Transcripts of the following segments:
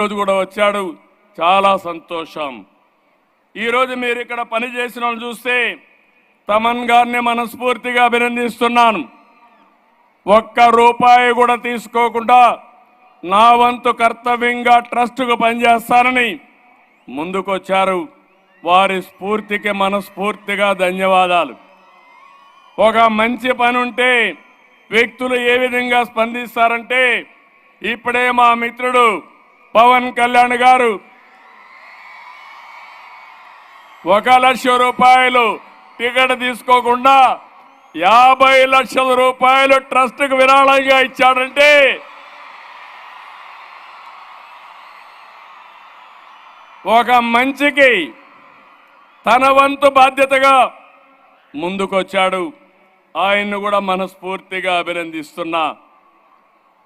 రోజు కూడా వచ్చాడు. చాలా సంతోషం. ఈరోజు మీరు ఇక్కడ పని చేసిన వాళ్ళు చూస్తే తమన్ గారిని మనస్ఫూర్తిగా అభినందిస్తున్నాను. ఒక్క రూపాయి కూడా తీసుకోకుండా నా వంతు కర్తవ్యంగా ట్రస్టుకు పనిచేస్తానని ముందుకొచ్చారు. వారి స్ఫూర్తికి మనస్ఫూర్తిగా ధన్యవాదాలు. ఒక మంచి పని ఉంటే వ్యక్తులు ఏ విధంగా స్పందిస్తారంటే ఇప్పుడే మా మిత్రుడు పవన్ కళ్యాణ్ గారు ఒక లక్ష రూపాయలు టికెట్ తీసుకోకుండా యాభై లక్షల రూపాయలు ట్రస్ట్కి విరాళంగా ఇచ్చాడంటే ఒక మంచికి తన వంతు బాధ్యతగా ముందుకొచ్చాడు. ఆయన్ను కూడా మనస్ఫూర్తిగా అభినందిస్తున్నా.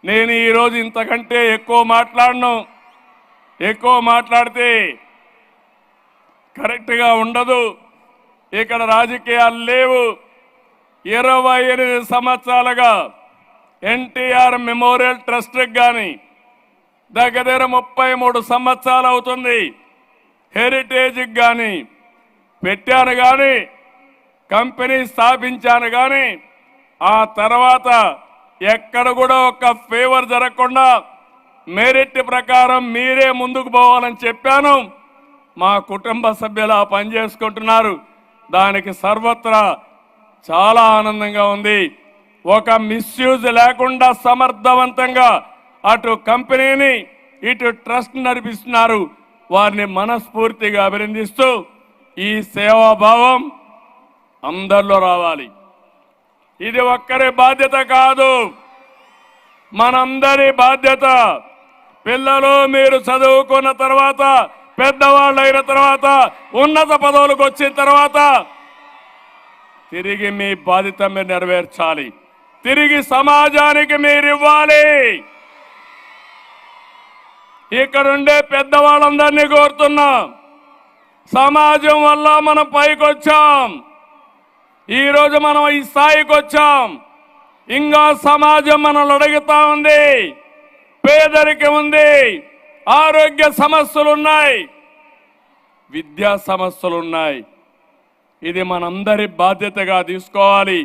నేను ఈరోజు ఇంతకంటే ఎక్కువ మాట్లాడను. ఎక్కువ మాట్లాడితే కరెక్ట్గా ఉండదు. ఇక్కడ రాజకీయాలు లేవు. ఇరవై ఎనిమిది సంవత్సరాలుగా ఎన్టీఆర్ మెమోరియల్ ట్రస్ట్కి కానీ దగ్గర దగ్గర ముప్పై మూడు సంవత్సరాలు అవుతుంది. హెరిటేజ్కి కానీ పెట్టాను కానీ కంపెనీ స్థాపించాను కానీ ఆ తర్వాత ఎక్కడ కూడా ఒక ఫేవర్ జరగకుండా మెరిట్ ప్రకారం మీరే ముందుకు పోవాలని చెప్పాను. మా కుటుంబ సభ్యులు ఆ పని చేసుకుంటున్నారు. దానికి సర్వత్రా చాలా ఆనందంగా ఉంది. ఒక మిస్యూజ్ లేకుండా సమర్థవంతంగా అటు కంపెనీని ఇటు ట్రస్ట్ నడిపిస్తున్నారు. వారిని మనస్ఫూర్తిగా అభినందిస్తూ ఈ సేవాభావం అందరిలో రావాలి. ఇది ఒక్కరి బాధ్యత కాదు. మనందరి బాధ్యత. పిల్లలు మీరు చదువుకున్న తర్వాత పెద్దవాళ్ళు అయిన తర్వాత ఉన్నత పదవులకు వచ్చిన తర్వాత తిరిగి మీ బాధ్యత మీరు నెరవేర్చాలి. తిరిగి సమాజానికి మీరు ఇవ్వాలి. ఇక్కడుండే పెద్దవాళ్ళందరినీ కోరుతున్నాం. సమాజం వల్ల మనం పైకొచ్చాం. ఈరోజు మనం ఈ స్థాయికి వచ్చాం. ఇంకా సమాజం మనల్ని అడుగుతా ఉంది. పేదరికం ఉంది. ఆరోగ్య సమస్యలు ఉన్నాయి విద్యా సమస్యలు ఉన్నాయి ఇది మనందరి బాధ్యతగా తీసుకోవాలి.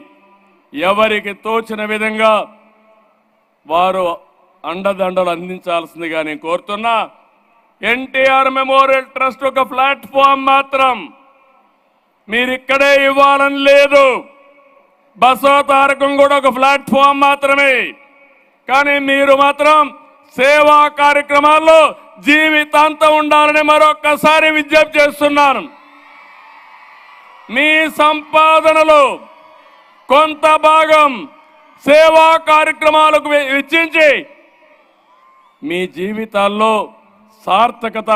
ఎవరికి తోచిన విధంగా వారు అండదండలు అందించాల్సిందిగా నేను కోరుతున్నా. ఎన్టీఆర్ మెమోరియల్ ట్రస్ట్ ఒక ప్లాట్ఫామ్ మాత్రం మీరు ఇక్కడే ఇవ్వాలని లేదు. బసో తారకం కూడా ఒక ప్లాట్ఫామ్ మాత్రమే. కానీ మీరు మాత్రం సేవా కార్యక్రమాల్లో జీవితాంతం ఉండాలని మరొక్కసారి విజ్ఞప్తి చేస్తున్నాను. మీ సంపాదనలో కొంత భాగం సేవా కార్యక్రమాలకు వెచ్చించి మీ జీవితాల్లో సార్థకత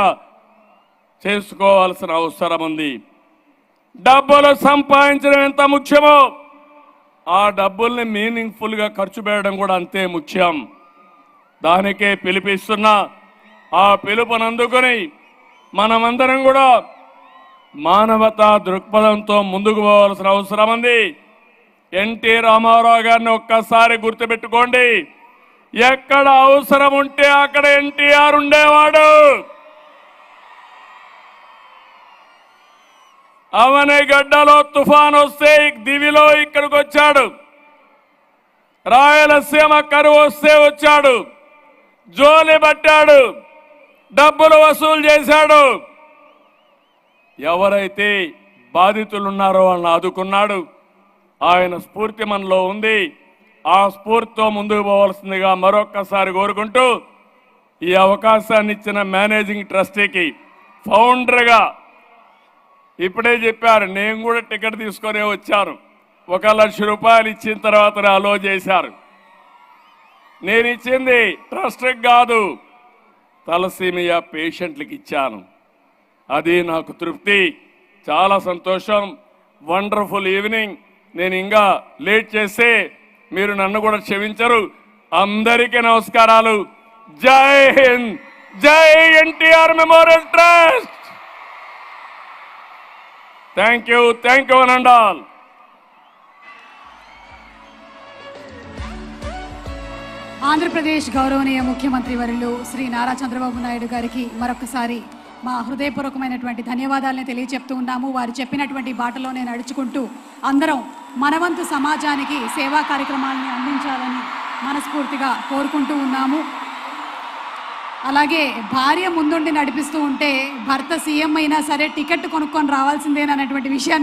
చేసుకోవాల్సిన అవసరం ఉంది డబ్బులు సంపాదించడం ఎంత ముఖ్యమో ఆ డబ్బుల్ని మీనింగ్ఫుల్గా ఖర్చు పెట్టడం కూడా అంతే ముఖ్యం. దానికే పిలిపిస్తున్నా. ఆ పిలుపునందుకొని మనమందరం కూడా మానవతా దృక్పథంతో ముందుకు పోవాల్సిన అవసరం ఉంది. ఎన్టీ రామారావు గారిని ఒక్కసారి గుర్తుపెట్టుకోండి. ఎక్కడ అవసరం ఉంటే అక్కడ ఎన్టీఆర్ ఉండేవాడు. అవని గడ్డలో తుఫాన్ వస్తే దివిలో ఇక్కడికి వచ్చాడు రాయలసీమ కరువు వస్తే వచ్చాడు. జోలి పట్టాడు డబ్బులు వసూలు చేశాడు. ఎవరైతే బాధితులు ఉన్నారో వాళ్ళని ఆదుకున్నాడు. ఆయన స్ఫూర్తి మనలో ఉంది. ఆ స్ఫూర్తితో ముందుకు పోవాల్సిందిగా మరొక్కసారి కోరుకుంటూ ఈ అవకాశాన్ని ఇచ్చిన మేనేజింగ్ ట్రస్టీకి ఫౌండర్గా ఇప్పుడే చెప్పారు నేను కూడా టికెట్ తీసుకొని వచ్చాను. ఒక లక్ష రూపాయలు ఇచ్చిన తర్వాత అలో చేశారు. నేను ఇచ్చింది ట్రస్ట్కి కాదు. తలసీమియా పేషెంట్లకి ఇచ్చాను. అది నాకు తృప్తి. చాలా సంతోషం. Wonderful evening. నేను ఇంకా లేట్ చేస్తే మీరు నన్ను కూడా క్షమించరు. అందరికీ నమస్కారాలు. Jai Hind. Jai NTR memorial trust. Thank you. Thank you అనండాల్. Andhra Pradesh గౌరవనీయ ముఖ్యమంత్రి వర్యులు శ్రీ నారా చంద్రబాబు నాయుడు గారికి మరొకసారి మా హృదయపూర్వకమైనటువంటి ధన్యవాదాలని తెలియచెప్తూ ఉన్నాము. వారు చెప్పినటువంటి బాటలోనే నడుచుకుంటూ అందరం మనవంతు సమాజానికి సేవా కార్యక్రమాలని అందించాలని మనస్ఫూర్తిగా కోరుకుంటూ ఉన్నాము. అలాగే భార్య ముందుండి నడిపిస్తూ ఉంటే భర్త సీఎం అయినా సరే టికెట్ కొనుక్కొని రావాల్సిందేనన్నటువంటి విషయాన్ని